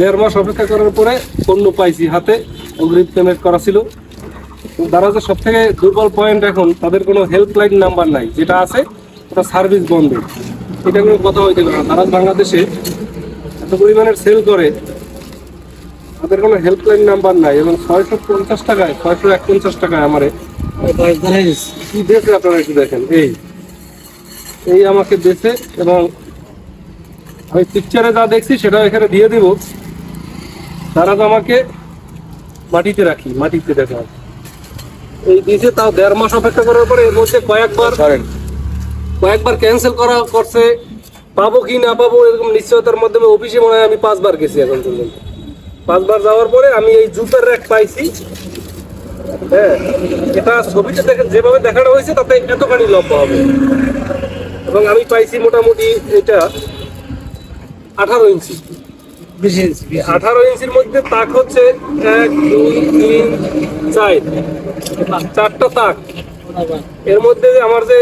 দেড় মাস অপেক্ষা করার পরে পণ্য পাইছি, হাতে অগ্রিম পেমেন্ট করা ছিল। দারাজের সব থেকে দুর্বল পয়েন্ট এখন, তাদের কোনো হেল্পলাইন নাম্বার নাই, যেটা আছে ওটা সার্ভিস বন্ধ। এটা কোনো কথা হইতে পারে না। দারাজ বাংলাদেশে এত পরিমাণের সেল করে, তাদের কোনো হেল্পলাইন নাম্বার নাই, এবং ছয়শো পঞ্চাশ টাকায়, ছয়শো এক পঞ্চাশ টাকায় আমারে কি দিয়েছে আপনারা একটু দেখেন। এই এই আমাকে দিয়েছে, এবং আমি পিকচারে যা দেখছি সেটা এখানে দিয়ে দিব। তারা তো আমাকে মাটিতে রাখি মাটিতে দেখা। এই দিয়েছে তাও দেড় মাস অপেক্ষা করার পরে এর মধ্যে কয়েকবার কয়েকবার ক্যান্সেল করা করছে। পাবো কি না পাবো এরকম নিশ্চয়তার মাধ্যমে অফিসে মনে হয় আমি পাঁচবার গেছি এখন পর্যন্ত। পাঁচবার যাওয়ার পরে আমি এই জুতার র্যাক পাইছি। হ্যাঁ এটা ছবিতে দেখে যেভাবে দেখানো হয়েছে তাতে এতখানি লম্বা হবে। এবং আমি পাইছি মোটামুটি এটা আঠারো ইঞ্চি। আঠারো ইঞ্চির মধ্যে তাক হচ্ছে এক, দুই, তিন, চার। চারটা তাক। এর মধ্যে আমার যে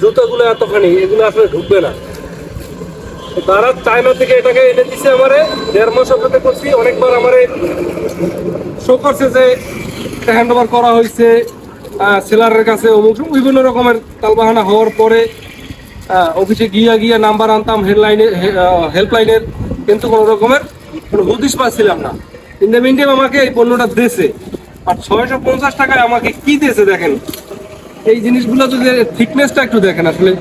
জুতাগুলো এতখানি, এগুলো আসলে ঢুকবে না। তারা চায়না থেকে এটাকে এনে দিছে আমারে, দেড় মাস অপেক্ষা করছি, অনেকবার আমারে শো করছে যে হ্যান্ড ওভার করা হয়েছে সেলারের কাছে, অমুক বিভিন্ন রকমের তালবাহানা হওয়ার পরে অফিসে গিয়া গিয়া নাম্বার আনতাম হেডলাইনে হেল্পলাইনের কিন্তু কোনো রকমের কোনো হুদিস পাচ্ছিলাম না। ইন দ্য মিনটাইম আমাকে এই পণ্যটা দিয়েছে। আর ছয়শো পঞ্চাশ টাকায় আমাকে কি দিয়েছে দেখেন? এই জিনিসগুলো যদি থিকনেসটা একটু দেখেন আসলে।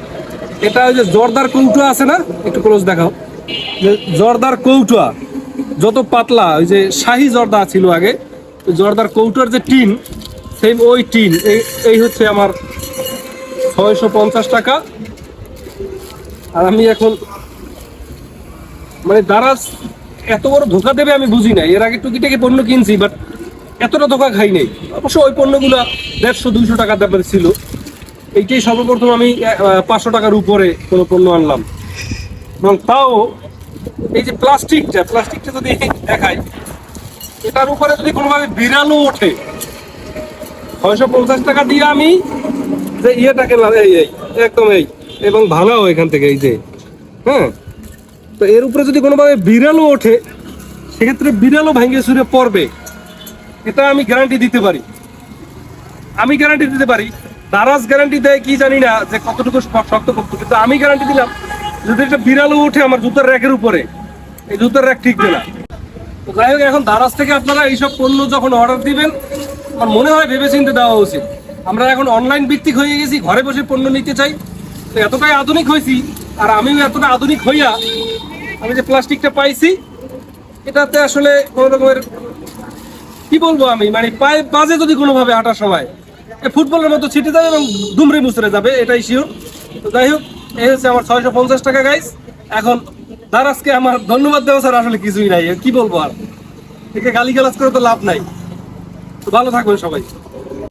এটা ওই যে জর্দার কৌটো আছে না? একটু ক্লোজ দেখাও। যে জর্দার কৌটা, যত পাতলা, ওই যে শাহি জর্দা ছিল আগে জর্দার কৌটোর যে টিন সেম ওই টিন, এই এই হচ্ছে আমার ছয়শো পঞ্চাশ টাকা। আর আমি এখন মানে দারাজ এত বড় ধোকা দেবে আমি বুঝি না এর আগে টুকিটাকি পণ্য কিনছি বাট এতটা ধোকা খাই নাই। অবশ্য ওই পণ্যগুলো দেড়শো, দুইশো টাকার ব্যাপারে ছিল। এইটাই সর্বপ্রথম আমি পাঁচশো টাকার উপরে কোনো পণ্য আনলাম। এবং তাও এই যে প্লাস্টিকটা প্লাস্টিকটা যদি দেখাই, এটার উপরে যদি কোনোভাবে বিড়ালও ওঠে, ছয়শো পঞ্চাশ টাকা দিয়ে আমি যে ইয়েটাকে এই, একদম এই, এবং ভাঙাও এখান থেকে এই যে হ্যাঁ? তো এর উপরে যদি কোনোভাবে বিড়ালও ওঠে, সেক্ষেত্রে বিড়ালও ভাঙে সুরে পড়বে। এটা আমি গ্যারান্টি দিতে পারি। আমি গ্যারান্টি দিতে পারি। দারাজ গ্যারান্টি দেয় কি জানি না, যে কতটুকু শক্ত করতো কিন্তু আমি গ্যারান্টি দিলাম, যদি একটা বিড়ালও ওঠে আমার জুতার র্যাকের উপরে, এই জুতার র্যাক ঠিকবে না। তো যাই হোক, এখন দারাজ থেকে আপনারা এইসব পণ্য যখন অর্ডার দিবেন, আমার মনে হয় ভেবেচিন্তে দেওয়া উচিত। আমরা এখন অনলাইন ভিত্তিক হয়ে গেছি, ঘরে বসে পণ্য নিতে চাই। তো এতটাই আধুনিক হয়েছি আর আমিও এতটা আধুনিক হইয়া আমি যে প্লাস্টিকটা পাইছি, এটাতে আসলে কোনো রকমের, কি বলব আমি মানে পায়ে বাজে যদি কোনোভাবে হাঁটার সময় ফুটবলের মতো ছিটে যাবে এবং দুমড়ে মুচড়ে যাবে, এটাই শিওর তো যাই হোক, এই হচ্ছে আমার ছয়শো পঞ্চাশ টাকা গাইস এখন দারাজকে আমার ধন্যবাদ দেওয়া স্যার আসলে কিছুই নাই, কি বলব আর। একে গালি গালাজ করে তো লাভ নাই। তো ভালো থাকবেন সবাই।